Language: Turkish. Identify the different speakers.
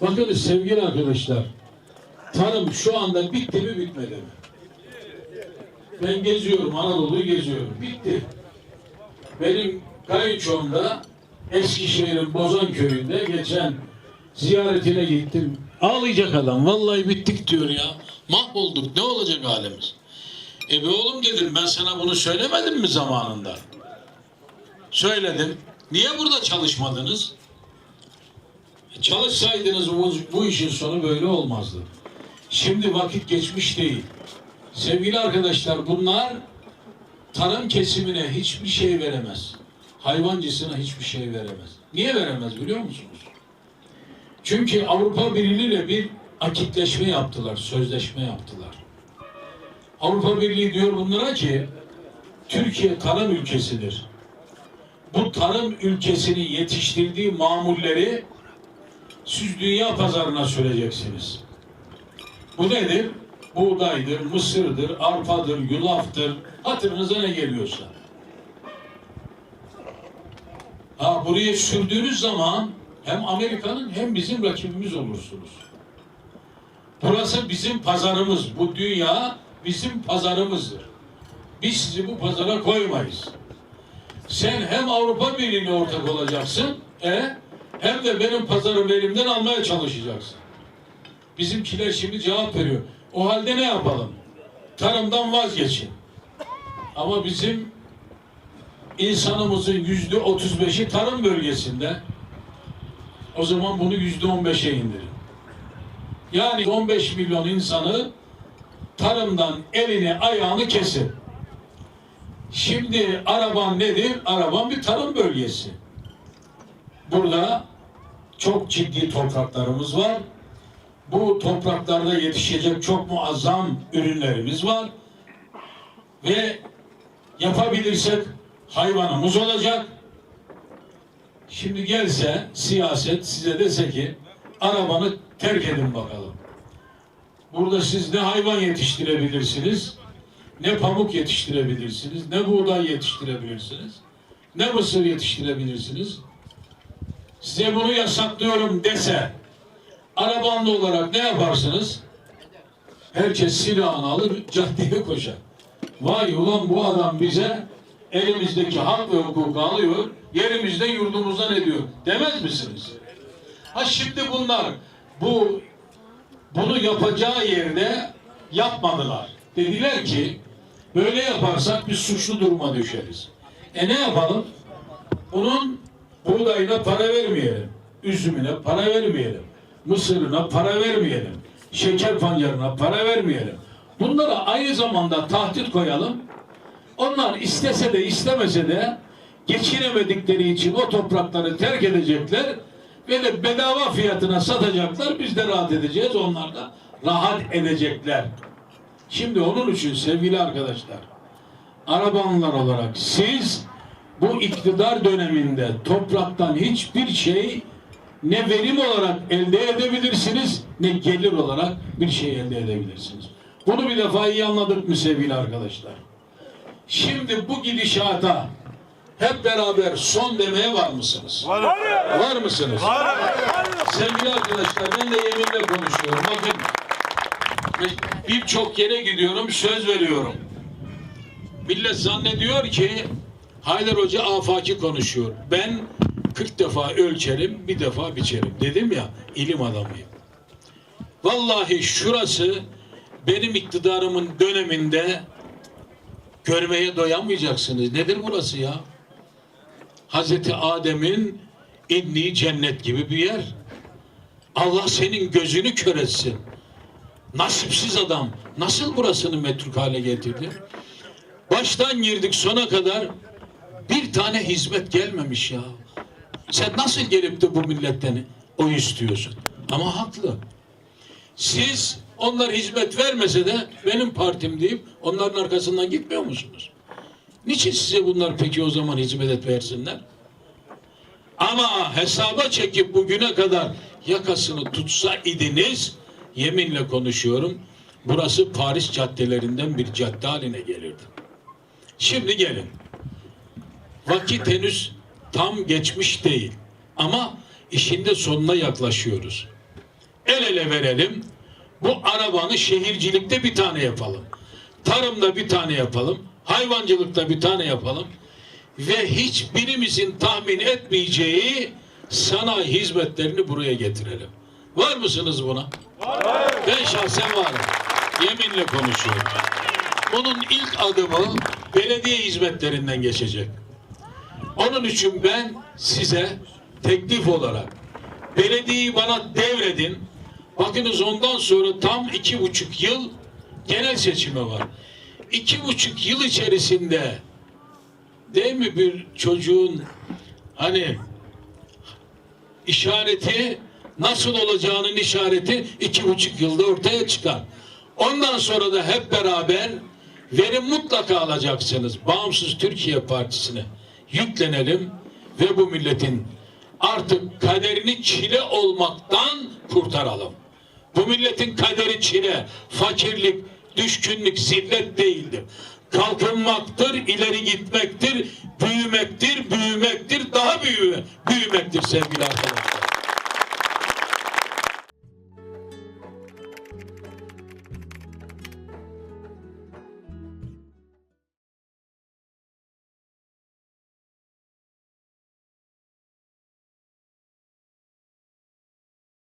Speaker 1: Bakın sevgili arkadaşlar, tarım şu anda bitti mi bitmedi mi? Ben geziyorum, Anadolu'yu geziyorum. Bitti. Benim kayınçomda Eskişehir'in Bozan köyünde geçen ziyaretine gittim. Ağlayacak adam. Vallahi bittik diyor ya. Mahvolduk. Ne olacak halimiz? E be oğlum dedim ben sana bunu söylemedim mi zamanında? Söyledim. Niye burada çalışmadınız? Çalışsaydınız bu, bu işin sonu böyle olmazdı. Şimdi vakit geçmiş değil. Sevgili arkadaşlar bunlar tarım kesimine hiçbir şey veremez. Hayvancısına hiçbir şey veremez. Niye veremez biliyor musunuz? Çünkü Avrupa Birliği ile bir akitleşme yaptılar, sözleşme yaptılar. Avrupa Birliği diyor bunlara ki Türkiye tarım ülkesidir. Bu tarım ülkesinin yetiştirdiği mamulleri siz dünya pazarına süreceksiniz. Bu nedir? Buğdaydır, mısırdır, arpadır, yulaftır. Hatırınıza ne geliyorsa. Ha buraya sürdüğünüz zaman hem Amerika'nın hem bizim rakibimiz olursunuz. Burası bizim pazarımız. Bu dünya bizim pazarımızdır. Biz sizi bu pazara koymayız. Sen hem Avrupa Birliği'ne ortak olacaksın, e, hem de benim pazarımı elimden almaya çalışacaksın. Bizimkiler şimdi cevap veriyor. O halde ne yapalım? Tarımdan vazgeçin. Ama bizim insanımızın yüzde otuz beşi tarım bölgesinde. O zaman bunu yüzde on beşe indirin. Yani 15 milyon insanı tarımdan elini ayağını kesin. Şimdi araban nedir? Araban bir tarım bölgesi. Burada çok ciddi topraklarımız var. Bu topraklarda yetişecek çok muazzam ürünlerimiz var. Ve yapabilirsek hayvanımız olacak. Şimdi gelse siyaset size dese ki arabanı terk edin bakalım. Burada siz ne hayvan yetiştirebilirsiniz, ne pamuk yetiştirebilirsiniz, ne buğday yetiştirebilirsiniz, ne mısır yetiştirebilirsiniz. Size bunu yasaklıyorum dese, arabanlı olarak ne yaparsınız? Herkes silahını alır, caddeye koşar. Vay ulan bu adam bize elimizdeki hak ve hukuku alıyor, yerimizde yurdumuzdan ediyor. Demez misiniz? Ha şimdi bunlar bu bunu yapacağı yerde yapmadılar. Dediler ki böyle yaparsak biz suçlu duruma düşeriz. E ne yapalım? Bunun buğdayına para vermeyelim. Üzümüne para vermeyelim. Mısırına para vermeyelim. Şeker pancarına para vermeyelim. Bunlara aynı zamanda tahdit koyalım. Onlar istese de istemese de geçinemedikleri için o toprakları terk edecekler ve de bedava fiyatına satacaklar. Biz de rahat edeceğiz. Onlar da rahat edecekler. Şimdi onun için sevgili arkadaşlar Arabanlar olarak siz bu iktidar döneminde topraktan hiçbir şey ne verim olarak elde edebilirsiniz ne gelir olarak bir şey elde edebilirsiniz. Bunu bir defa iyi anladık mı sevgili arkadaşlar? Şimdi bu gidişata hep beraber son demeye var mısınız?
Speaker 2: Var.
Speaker 1: Var mısınız? Sevgili arkadaşlar ben de yeminle konuşuyorum. Bakın birçok yere gidiyorum söz veriyorum. Millet zannediyor ki Haydar Hoca afaki konuşuyor. Ben 40 defa ölçerim, bir defa biçerim. Dedim ya, ilim adamıyım. Vallahi şurası benim iktidarımın döneminde görmeye doyamayacaksınız. Nedir burası ya? Hazreti Adem'in indiği cennet gibi bir yer. Allah senin gözünü kör etsin. Nasipsiz adam nasıl burasını metruk hale getirdi? Baştan girdik sona kadar bir tane hizmet gelmemiş ya. Sen nasıl gelip de bu milletten o istiyorsun? Ama haklı. Siz onlar hizmet vermese de benim partim deyip onların arkasından gitmiyor musunuz? Niçin size bunlar peki o zaman hizmet et versinler? Ama hesaba çekip bugüne kadar yakasını tutsa idiniz, yeminle konuşuyorum, burası Paris caddelerinden bir cadde haline gelirdi. Şimdi gelin. Vakit henüz tam geçmiş değil. Ama işin de sonuna yaklaşıyoruz. el ele verelim. Bu arabanı şehircilikte bir tane yapalım. Tarımda bir tane yapalım. Hayvancılıkta bir tane yapalım. Ve hiçbirimizin tahmin etmeyeceği sanayi hizmetlerini buraya getirelim. Var mısınız buna? Ben şahsen varım. Yeminle konuşuyorum. Bunun ilk adımı belediye hizmetlerinden geçecek. Onun için ben size teklif olarak belediyeyi bana devredin. Bakınız ondan sonra tam iki buçuk yıl genel seçimi var. İki buçuk yıl içerisinde değil mi bir çocuğun hani işareti nasıl olacağının işareti iki buçuk yılda ortaya çıkar. Ondan sonra da hep beraber verim mutlaka alacaksınız. Bağımsız Türkiye Partisi'ne yüklenelim ve bu milletin artık kaderini çile olmaktan kurtaralım. Bu milletin kaderi çile, fakirlik, düşkünlük, zillet değildir. Kalkınmaktır, ileri gitmektir, büyümektir, büyümektir, daha büyüme, büyümektir sevgili arkadaşlar.